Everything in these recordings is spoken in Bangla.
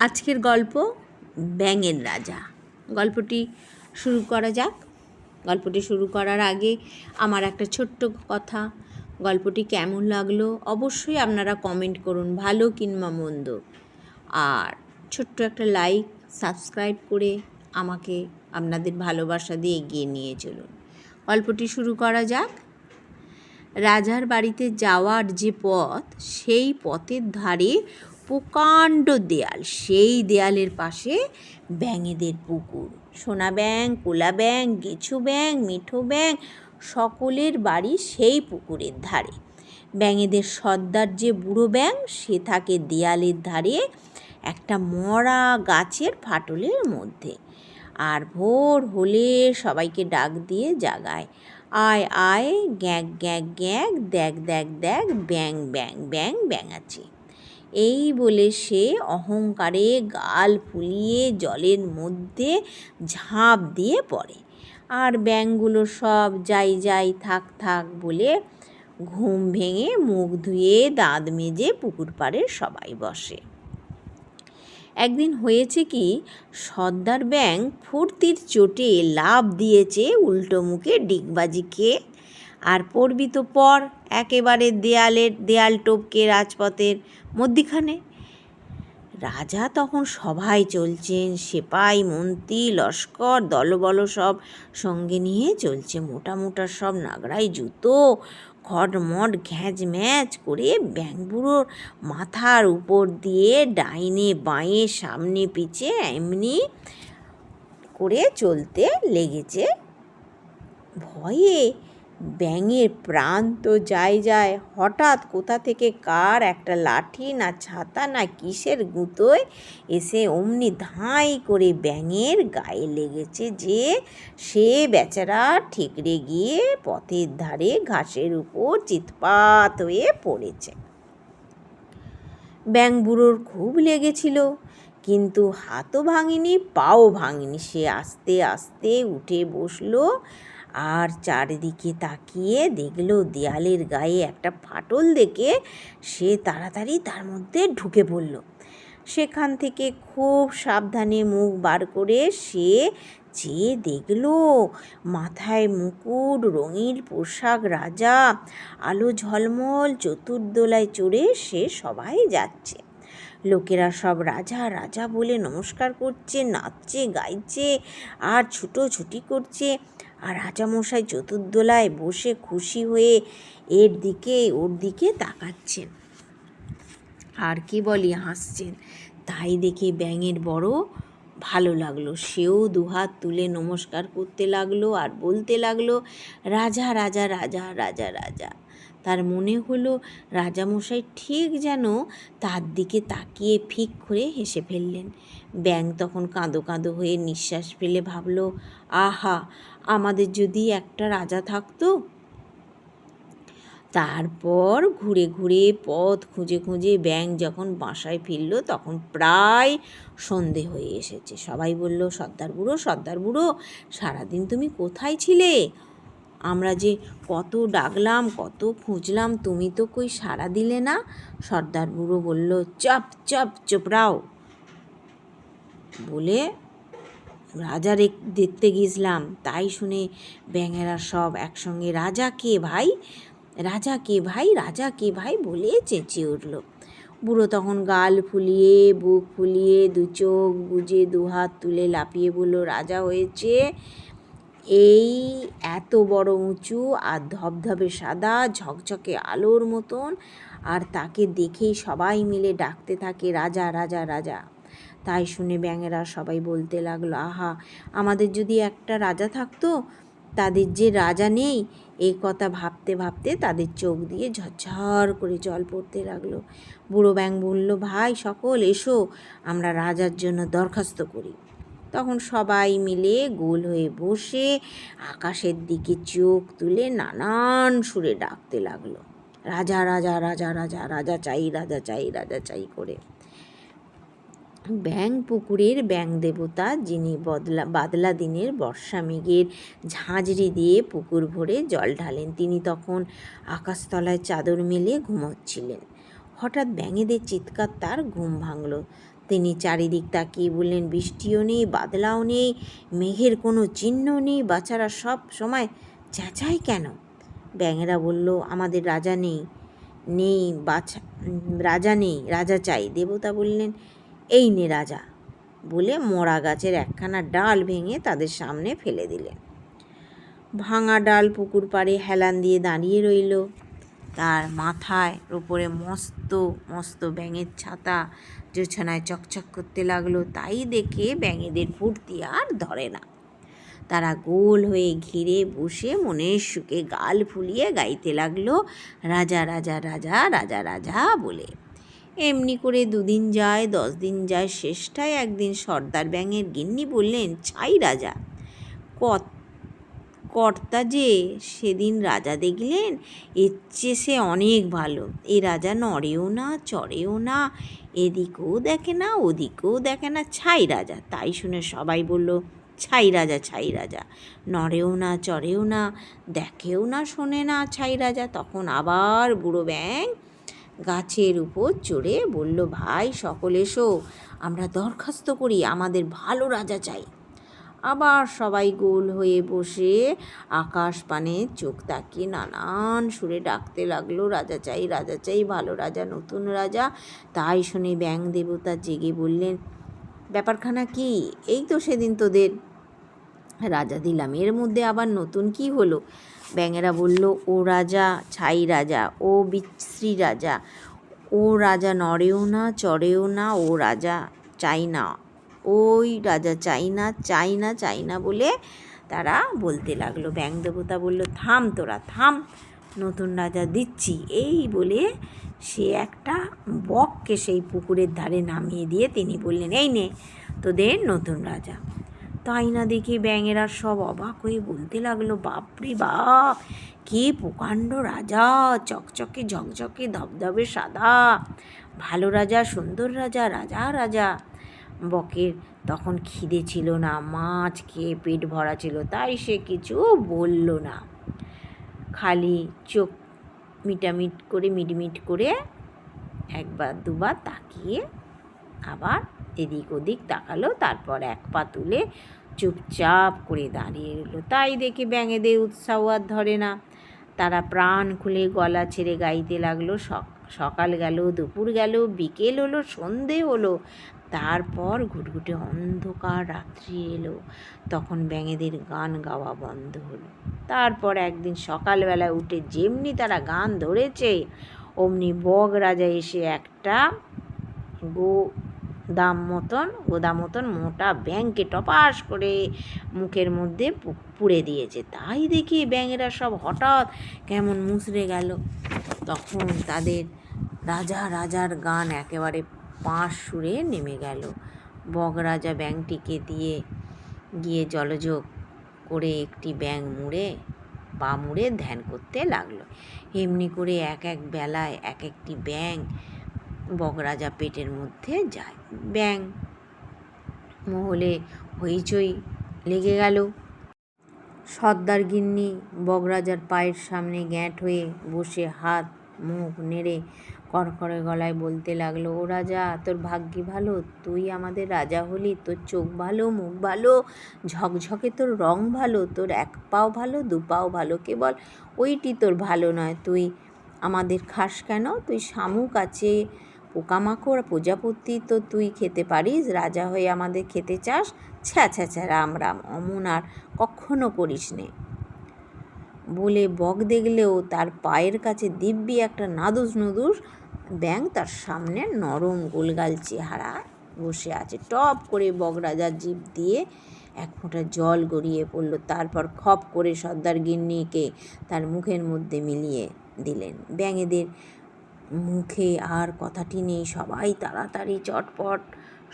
আজকের গল্প ব্যাঙের রাজা। গল্পটি শুরু করা যাক। গল্পটি শুরু করার আগে আমার একটা ছোট্ট কথা। গল্পটি কেমন লাগল অবশ্যই আপনারা কমেন্ট করুন, ভালো কিংবা মন্দ। আর ছোট্ট একটা লাইক সাবস্ক্রাইব করে আমাকে আপনাদের ভালোবাসা দিয়ে এগিয়ে নিয়ে চলুন। গল্পটি শুরু করা যাক। রাজার বাড়িতে যাওয়ার যে পথ, সেই পথের ধারে প্রকাণ্ড দেয়াল। সেই দেয়ালের পাশে ব্যাঙেদের পুকুর। সোনা ব্যাং কোলা ব্যাং গেছু ব্যাং মিঠো ব্যাং সকলের বাড়ি সেই পুকুরের ধারে। ব্যাঙেদের সর্দার যে বুড়ো ব্যাং সে থাকে দেয়ালের ধারে একটা মরা গাছের ফাটলের মধ্যে। আর ভোর হলে সবাইকে ডাক দিয়ে জাগায়। আয় আয়, গ্যাক গ্যাক গ্যাক, দেখ দেখ দেখ ব্যাং ব্যাং ব্যাং আছে এই বলে সে অহংকারে গাল ফুলিয়ে জলের মধ্যে ঝাঁপ দিয়ে পড়ে। আর ব্যাঙগুলো সব যাই যাই থাক থাক বলে ঘুম ভেঙে মুখ ধুয়ে দাঁত মেজে পুকুর পাড়ে সবাই বসে। একদিন হয়েছে কি, সর্দার ব্যাং ফুর্তির চোটে লাভ দিয়েছে উল্টো মুখে ডিগবাজি খেয়ে। আর পড়বি তো পর একেবারে দেয়ালের, দেয়াল টপকে রাজপথের মধ্যিখানে। রাজা তখন সভায় চলছেন, সেপাই, মন্ত্রী, লস্কর, দলবল সব সঙ্গে নিয়ে চলছে। মোটা মোটা সব নাগরাই জুতো খটমট ঘ্যাঁচ ম্যাচ করে ব্যাংবুড়োর মাথার উপর দিয়ে ডাইনে বাঁয়ে সামনে পিছে এমনি করে চলতে লেগেছে। ভয়ে ব্যাঙের প্রাণ তো যায় যায়। হঠাৎ কোথা থেকে কার একটা লাঠি না ছাতা না কিসের গুঁতোয় এসে অমনি ধাঁই করে ব্যাঙের গায়ে লেগেছে যে সে বেচারা ঠিকরে গিয়ে পথের ধারে ঘাসের উপর চিৎপাত হয়ে পড়েছে। ব্যাং বুড়োর খুব লেগেছিল, কিন্তু হাতও ভাঙিনি, পাও ভাঙিনি। সে আস্তে আস্তে উঠে বসল আর চারিদিকে তাকিয়ে দেখল দেয়ালের গায়ে একটা ফাটল দেখে সে তাড়াতাড়ি তার মধ্যে ঢুকে পড়ল। সেখান থেকে খুব সাবধানে মুখ বার করে সে যে দেখল, মাথায় মুকুট, রঙিন পোশাক, রাজা, আলো ঝলমল, চতুর্দোলায় চড়ে সে সবাই যাচ্ছে। লোকেরা সব রাজা রাজা বলে নমস্কার করছে, নাচছে, গাইছে আর ছুটোছুটি করছে। আর রাজামশাই চতুর্দোলায় বসে খুশি হয়ে এর দিকে, ওর দিকে তাকাচ্ছেন। আর কি বলি, হাসছেন। তাই দেখে ব্যাঙের বড় ভালো লাগল। সেও দুহাত তুলে নমস্কার করতে লাগল আর বলতে লাগল, রাজা রাজা রাজা রাজা রাজা। তার মনে হলো রাজামশাই ঠিক যেন তার দিকে তাকিয়ে ফিক করে হেসে ফেললেন। ব্যাং তখন কাঁদো কাঁদো হয়ে নিঃশ্বাস ফেলে ভাবল, আহা, আমাদের যদি একটা রাজা থাকতো? তারপর ঘুরে ঘুরে পথ খুঁজে খুঁজে ব্যাং যখন বাসায় ফিরল, তখন প্রায় সন্ধে হয়ে এসেছে। সবাই বলল, সর্দার বুড়ো সর্দার বুড়ো, সারাদিন তুমি কোথায় ছিলে? আমরা যে কত ডাকলাম, কত খুঁজলাম, তুমি তো কই সাড়া দিলে না? সর্দার বুড়ো বলল, চপ চপ চোপড়াও বলে রাজা দেখতে গিয়েছিলাম। তাই শুনে ব্যাঙেরা সব একসঙ্গে, রাজা কে ভাই? রাজা কে ভাই? রাজা কে ভাই? বলে চেঁচিয়ে উঠল। বুড়ো তখন গাল ফুলিয়ে, বুক ফুলিয়ে, দু চোখ বুঝে দু হাত তুলে লাফিয়ে বলল, রাজা হয়েছে। এই এত বড় উঁচু আর ধবধবে সাদা, ঝকঝকে আলোর মতন আর তাকে দেখেই সবাই মিলে ডাকতে থাকে, রাজা রাজা রাজা। তাই শুনে ব্যাঙেরা সবাই বলতে লাগল, আহা, আমাদের যদি একটা রাজা থাকতো, তাদের যে রাজা নেই এই কথা ভাবতে ভাবতে তাদের চোখ দিয়ে ঝরঝর করে জল পড়তে লাগল। বুড়ো ব্যাং বলল, ভাই, সকল, এসো, আমরা রাজার জন্য দরখাস্ত করি। তখন সবাই মিলে গোল হয়ে বসে আকাশের দিকে চোখ তুলে নানান সুরে ডাকতে লাগল। রাজা রাজা রাজা রাজা রাজা চাই রাজা চাই রাজা চাই করে। ব্যাং পুকুরের ব্যাং দেবতা যিনি বদলা, বাদলা দিনের বর্ষা মেঘের ঝাঁঝরি দিয়ে পুকুর ভরে জল ঢালেন, তিনি তখন আকাশতলায় চাদর মেলে ঘুমোচ্ছিলেন। হঠাৎ ব্যাঙেদের চিৎকার তার ঘুম ভাঙল। তিনি চারিদিক তাকিয়ে বললেন, বৃষ্টিও নেই, বাদলাও নেই, মেঘের কোনো চিহ্ন নেই, বাচ্চারা সব সময় চেঁচায় কেন? ব্যাঙেরা বলল, আমাদের রাজা নেই নেই, বাছা, রাজা নেই, রাজা চাই। দেবতা বললেন, এই নে রাজা। বলে মরা গাছের একখানা ডাল ভেঙে তাদের সামনে ফেলে দিলেন। ভাঙা ডাল পুকুর পাড়ে হেলান দিয়ে দাঁড়িয়ে রইল। তার মাথায় ওপরে মস্ত মস্ত ব্যাঙের ছাতা জোছানায় চকচক করতে লাগল, তাই দেখে ব্যাঙেদের ফুর্তি আর ধরে না। তারা গোল হয়ে ঘিরে বসে মনের সুখে গাল ফুলিয়ে গাইতে লাগল, রাজা রাজা রাজা রাজা রাজা বলে। এমনি করে দুদিন যায়, দশ দিন যায়, শেষটায় একদিন সর্দার ব্যাঙের গিন্নি বললেন, ছাই রাজা, কত কর্তা যে সেদিন রাজা দেখলেন, এর চেয়ে সে অনেক ভালো। এ রাজা নড়েও না, চড়েও না, এদিকেও দেখে না, ওদিকেও দেখে না, ছাই রাজা। তাই শুনে সবাই বলল, ছাই রাজা ছাই রাজা। নড়েও না, চড়েও না, দেখেও না, শোনে না, ছাই রাজা। তখন আবার বুড়ো ব্যাং গাছের উপর চড়ে বলল, ভাই, সকল এসো, আমরা দরখাস্ত করি, আমাদের ভালো রাজা চাই। আবার সবাই গোল হয়ে বসে আকাশ পানে চোখ তাকিয়ে নানান সুরে ডাকতে লাগল, রাজা চাই রাজা চাই, ভালো রাজা, নতুন রাজা। তাই শুনে ব্যাং দেবতা জেগে বললেন, ব্যাপারখানা কি? এই তো সেদিন তোদের। রাজা দিলাম, এর মধ্যে আবার নতুন কি হলো? ব্যাঙেরা বলল, ও রাজা, ছাই রাজা, ও বিশ্রী রাজা, ও রাজা নড়েও না, চড়েও না, ও রাজা চাই না। ওই রাজা চাই না চাই না চাই না বলে তারা বলতে লাগল। ব্যাং দেবতা বলল, থাম তোরা, থাম, নতুন রাজা দিচ্ছি। এই বলে সে একটা বককে সেই পুকুরের ধারে নামিয়ে দিয়ে তিনি বললেন, এই নে, তোদের নতুন রাজা। তাই না দেখি ব্যাঙেরা সব অবাক হয়ে বলতে লাগল, বাপরে বাপ, কে প্রকাণ্ড রাজা, চকচকে, ঝকঝকে, ধবধবে, সাদা। ভালো রাজা, সুন্দর রাজা রাজা রাজা। বকের। তখন খিদে ছিল না, মাছ খেয়ে পেট ভরা ছিল, তাই সে কিছু বলল না। খালি চোখ মিটামিট করে, মিটমিট করে একবার দুবার তাকিয়ে আবার এদিক ওদিক তাকালো, তারপর এক পা তুলে চুপচাপ করে দাঁড়িয়ে রইল। তাই দেখে ব্যাঙেদের উৎসাহ আর ধরে না। তারা প্রাণ খুলে গলা ছেড়ে গাইতে লাগল। সকাল গেল, দুপুর গেল, বিকেল হলো, সন্ধে হলো। তারপর ঘুটঘুটে অন্ধকার রাত্রি এলো। তখন ব্যাঙেদের গান গাওয়া বন্ধ হলো। তারপর একদিন সকালবেলায় উঠে যেমনি তারা গান ধরেছে, অমনি বগ রাজা এসে একটা গো দাম মতন গোদা মতন মোটা ব্যাংকে টপাস করে মুখের মধ্যে পুড়ে দিয়েছে। তাই দেখি ব্যাঙেরা সব হঠাৎ কেমন মুসড়ে গেল। তখন তাদের রাজা, রাজার গান একেবারে পাঁশ সুরে নেমে গেল। বগ রাজা ব্যাংটিকে দিয়ে গিয়ে জলযোগ করে একটি ব্যাং মুড়ে, পা মুড়ে ধ্যান করতে লাগল। এমনি করে এক এক বেলায় এক একটি ব্যাং বগরাজা পেটের মধ্যে যায়। ব্যাং মহলে হইচই লেগে গেল। সর্দার গিন্নি বগরাজার পায়ের সামনে গ্যাঁট হয়ে বসে হাত মুখ নেড়ে কড়কড়ে গলায় বলতে লাগল, ও রাজা, তোর ভাগ্যি ভালো? তুই আমাদের রাজা হলি, তোর চোখ ভালো, মুখ ভালো, ঝকঝকে তোর রং ভালো, তোর এক পাও ভালো, দু পাও ভালো কেবল, ওইটি তোর ভালো নয়। তুই আমাদের খাস কেন? তুই শামুক আছে, পোকামাকড়, প্রজাপতি, তো তুই খেতে পারিস? রাজা হয়ে আমাদের খেতে চাস? ছ্যা ছ্যা ছ্যা, রাম রাম, অমন আর কখনো করিস নে। বলে বক দেখলেও তার পায়ের কাছে দিব্যি একটা নাদুস নুদুস ব্যাং তার সামনে নরম গোলগাল চেহারা বসে আছে। টপ করে বগরাজার জিভ দিয়ে এক ফোঁটা জল গড়িয়ে পড়ল, তারপর খপ করে সর্দার গিন্নিকে তার মুখের মধ্যে মিলিয়ে দিলেন। ব্যাঙেদের মুখে আর কথাটি নেই, সবাই তাড়াতাড়ি চটপট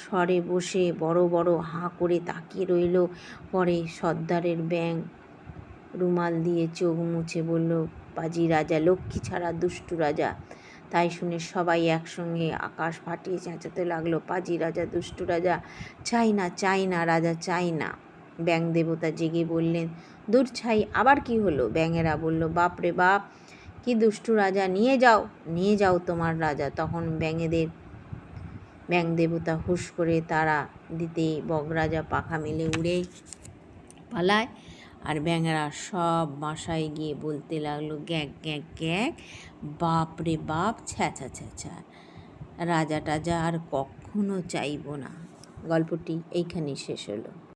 স্বরে বসে বড় বড় হাঁ করে তাকিয়ে রইল। পরে সর্দারের ব্যাং রুমাল দিয়ে চোখ মুছে বলল পাজি রাজা, লক্ষ্মী ছাড়া দুষ্টু রাজা তাই শুনে সবাই একসঙ্গে আকাশ ফাটিয়ে চেঁচাতে লাগল, পাজি রাজা, দুষ্টু রাজা চাই না চাই না রাজা চাই না ব্যাং দেবতা জেগে বললেন, দূর ছাই, আবার কি হলো? ব্যাঙেরা বলল, বাপ রে বাপ, কি দুষ্টু রাজা, নিয়ে যাও নিয়ে যাও তোমার রাজা। তখন ব্যাঙেদের, ব্যাং দেবতা হুশ করে তারা দিতে বগরাজা পাখা মেলে উড়ে পালায়। আর ব্যাঙেরা সব বাসায় গিয়ে বলতে লাগল, গ্যাক গ্যাক গ্যাক। বাপ রে বাপ ছ্যাঁচা ছ্যাঁচা রাজা টাজা আর কখনো চাইব না। গল্পটি এইখানেই শেষ হলো।